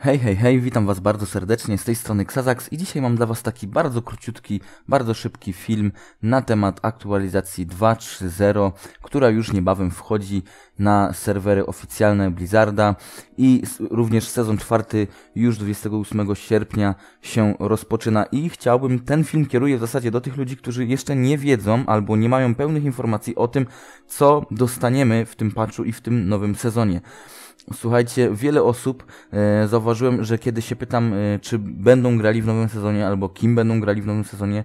Hej, hej, hej, witam Was bardzo serdecznie z tej strony Xazax i dzisiaj mam dla Was taki bardzo króciutki, bardzo szybki film na temat aktualizacji 2.3.0, która już niebawem wchodzi na serwery oficjalne Blizzarda i również sezon czwarty już 28 sierpnia się rozpoczyna i chciałbym, ten film kieruję w zasadzie do tych ludzi, którzy jeszcze nie wiedzą albo nie mają pełnych informacji o tym, co dostaniemy w tym patchu i w tym nowym sezonie. Słuchajcie, wiele osób e, zauważyłem, że kiedy się pytam, e, czy będą grali w nowym sezonie, albo kim będą grali w nowym sezonie,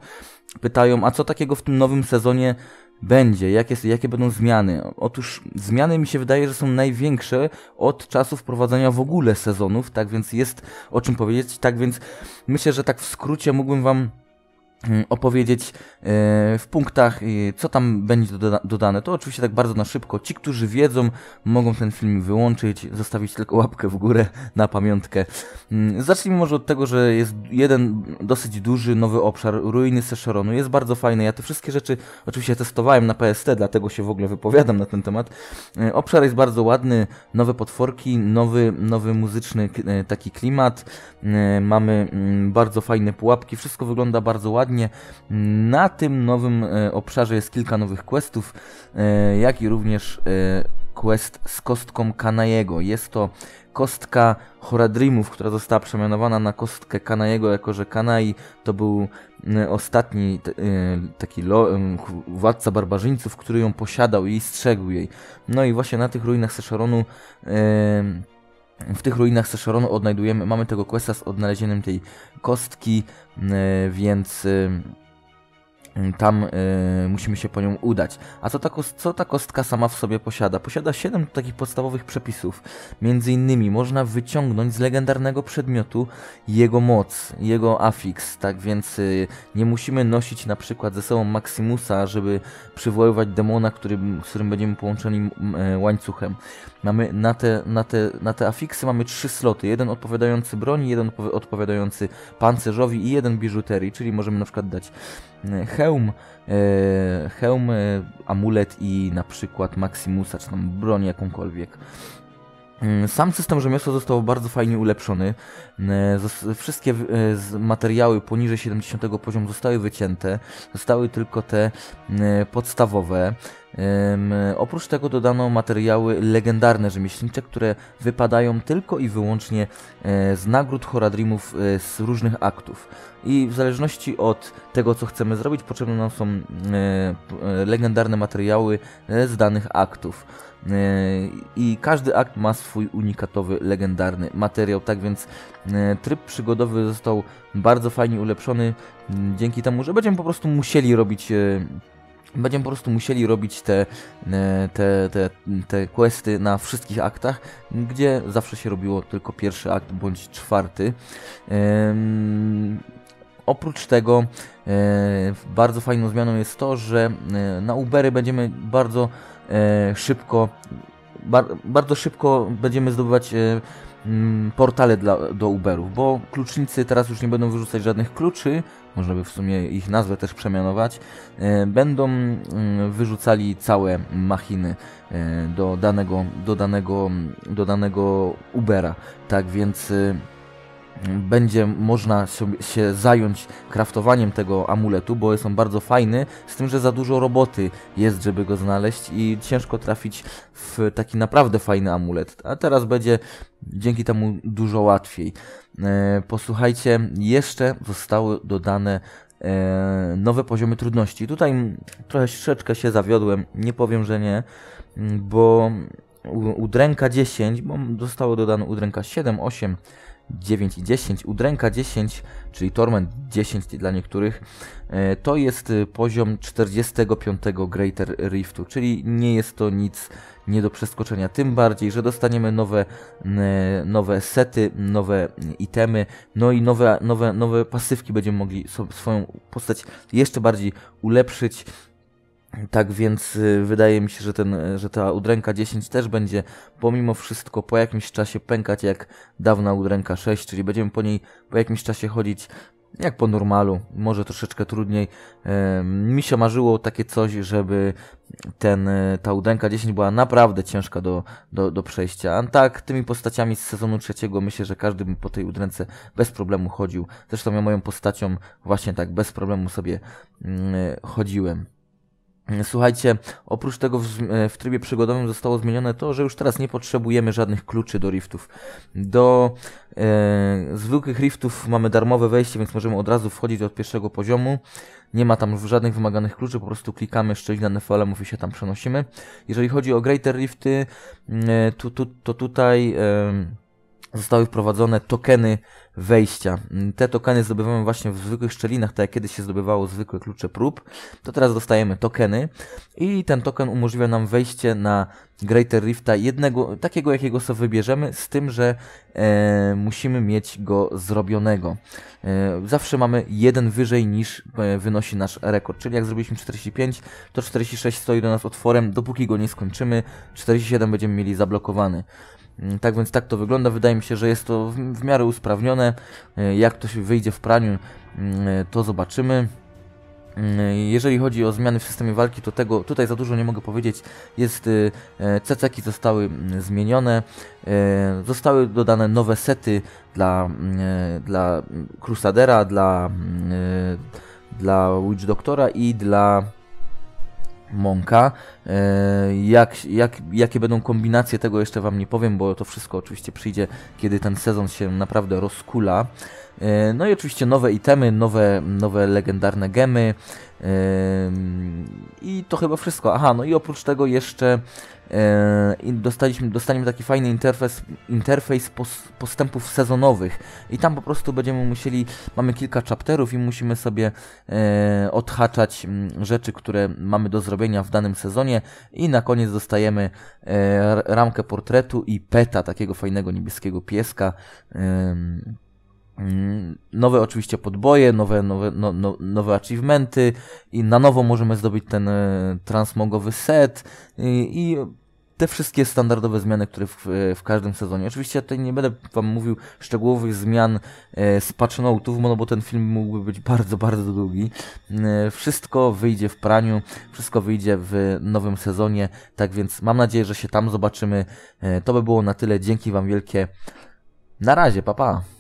pytają, a co takiego w tym nowym sezonie będzie, jakie, jakie będą zmiany. Otóż zmiany mi się wydaje, że są największe od czasu wprowadzenia w ogóle sezonów, tak więc jest o czym powiedzieć, tak więc myślę, że tak w skrócie mógłbym Wam opowiedzieć e, w punktach, co tam będzie dodane. To oczywiście tak bardzo na szybko. Ci, którzy wiedzą, mogą ten film wyłączyć, zostawić tylko łapkę w górę na pamiątkę. Mm, zacznijmy może od tego, że jest jeden dosyć duży nowy obszar, ruiny Sesheronu. Jest bardzo fajny. Ja te wszystkie rzeczy oczywiście testowałem na PST, dlatego się w ogóle wypowiadam na ten temat. E, obszar jest bardzo ładny, nowe potworki, nowy, nowy muzyczny e, taki klimat. Mamy mm, bardzo fajne pułapki, wszystko wygląda bardzo ładnie ładnie. Na tym nowym e, obszarze jest kilka nowych questów, e, jak i również e, quest z kostką Kanajego. Jest to kostka Horadrimów, która została przemianowana na kostkę Kanajego, jako że Kanai to był ostatni taki władca barbarzyńców, który ją posiadał i strzegł jej. No i właśnie na tych ruinach Seszoronu w tych ruinach Seszoronu odnajdujemy, mamy tego questa z odnalezieniem tej kostki, e, więc tam y, musimy się po nią udać. A co ta, co ta kostka sama w sobie posiada? Posiada 7 takich podstawowych przepisów. Między innymi można wyciągnąć z legendarnego przedmiotu jego moc, jego afix, tak więc y, nie musimy nosić na przykład ze sobą Maximusa, żeby przywoływać demona, który, z którym będziemy połączeni y, łańcuchem. Mamy na te, na, te, na te afiksy mamy trzy sloty. Jeden odpowiadający broni, jeden odpowiadający pancerzowi i jeden biżuterii, czyli możemy na przykład dać hełm, e, hełm, e, amulet i na przykład Maximusa, czy tam broń jakąkolwiek. Mm, sam system rzemiosła został bardzo fajnie ulepszony. E, wszystkie materiały poniżej 70 poziomu zostały wycięte. Zostały tylko te podstawowe. Oprócz tego dodano materiały legendarne rzemieślnicze, które wypadają tylko i wyłącznie z nagród Horadrimów z różnych aktów i w zależności od tego, co chcemy zrobić, potrzebne nam są e, e, legendarne materiały e, z danych aktów. I każdy akt ma swój unikatowy, legendarny materiał, tak więc tryb przygodowy został bardzo fajnie ulepszony dzięki temu, że będziemy po prostu musieli robić będziemy po prostu musieli robić te, te, te, te questy na wszystkich aktach, gdzie zawsze się robiło tylko pierwszy akt bądź czwarty. Oprócz tego e, bardzo fajną zmianą jest to, że e, na Ubery będziemy bardzo e, szybko bar, bardzo szybko będziemy zdobywać e, portale dla, do Uberów, bo klucznicy teraz już nie będą wyrzucać żadnych kluczy, można by w sumie ich nazwę też przemianować, e, będą mm, wyrzucali całe machiny e, do danego, do danego, do danego Ubera. Tak więc będzie można się zająć kraftowaniem tego amuletu, bo jest on bardzo fajny, z tym, że za dużo roboty jest, żeby go znaleźć i ciężko trafić w taki naprawdę fajny amulet. A teraz będzie dzięki temu dużo łatwiej. E, posłuchajcie, jeszcze zostały dodane e, nowe poziomy trudności. Tutaj troszeczkę się zawiodłem, nie powiem, że nie, bo udręka 10, bo zostało dodane udręka 7, 8, 9 i 10, udręka 10, czyli Torment 10 dla niektórych, e, to jest e, poziom 45 Greater Riftu, czyli nie jest to nic nie do przeskoczenia, tym bardziej, że dostaniemy nowe, nowe sety, nowe itemy, no i nowe, nowe, nowe pasywki będziemy mogli swoją postać jeszcze bardziej ulepszyć, tak więc y, wydaje mi się, że, ten, że ta udręka 10 też będzie pomimo wszystko po jakimś czasie pękać jak dawna udręka 6, czyli będziemy po niej po jakimś czasie chodzić jak po normalu, może troszeczkę trudniej. Mi się marzyło takie coś, żeby ten, e, ta udenka 10 była naprawdę ciężka do, do, do przejścia. A tak, tymi postaciami z sezonu trzeciego myślę, że każdy by po tej udręce bez problemu chodził. Zresztą ja moją postacią właśnie tak bez problemu sobie mm, chodziłem. Słuchajcie, oprócz tego w, w, trybie przygodowym zostało zmienione to, że już teraz nie potrzebujemy żadnych kluczy do riftów. Do e, zwykłych riftów mamy darmowe wejście, więc możemy od razu wchodzić od pierwszego poziomu. Nie ma tam żadnych wymaganych kluczy, po prostu klikamy szczelina nefolemów i się tam przenosimy. Jeżeli chodzi o Greater Rifty, e, tu, tu, to tutaj... E, zostały wprowadzone tokeny wejścia. Te tokeny zdobywamy właśnie w zwykłych szczelinach, tak jak kiedyś się zdobywało zwykłe klucze prób, to teraz dostajemy tokeny i ten token umożliwia nam wejście na Greater Rifta jednego, takiego jakiego sobie wybierzemy, z tym, że e, musimy mieć go zrobionego. E, zawsze mamy jeden wyżej niż e, wynosi nasz rekord, czyli jak zrobiliśmy 45, to 46 stoi do nas otworem, dopóki go nie skończymy, 47 będziemy mieli zablokowany. Mm, tak więc tak to wygląda. Wydaje mi się, że jest to w, miarę usprawnione. E, jak to się wyjdzie w praniu, mm, e, to zobaczymy. Mm, jeżeli chodzi o zmiany w systemie walki, to tego tutaj za dużo nie mogę powiedzieć. Jest ceceki zostały zmienione, zostały dodane nowe sety dla, dla Crusadera, dla, dla Witch Doctora i dla Monka. E, jak, jak, jakie będą kombinacje, tego jeszcze Wam nie powiem, bo to wszystko oczywiście przyjdzie, kiedy ten sezon się naprawdę rozkula. E, no i oczywiście nowe itemy, nowe, nowe legendarne gemy. E, I to chyba wszystko. Aha, no i oprócz tego jeszcze i dostaliśmy, dostaniemy taki fajny interfejs, interfejs postępów sezonowych i tam po prostu będziemy musieli, mamy kilka chapterów i musimy sobie e, odhaczać rzeczy, które mamy do zrobienia w danym sezonie i na koniec dostajemy e, ramkę portretu i peta, takiego fajnego niebieskiego pieska. E, Nowe oczywiście podboje, nowe, nowe, no, no, nowe achievementy i na nowo możemy zdobyć ten e, transmogowy set i, i te wszystkie standardowe zmiany, które w, w, każdym sezonie. Oczywiście tutaj nie będę Wam mówił szczegółowych zmian e, z patch note'ów, no bo ten film mógłby być bardzo, bardzo długi. E, wszystko wyjdzie w praniu, wszystko wyjdzie w nowym sezonie, tak więc mam nadzieję, że się tam zobaczymy. E, to by było na tyle. Dzięki Wam wielkie. Na razie, papa. Pa.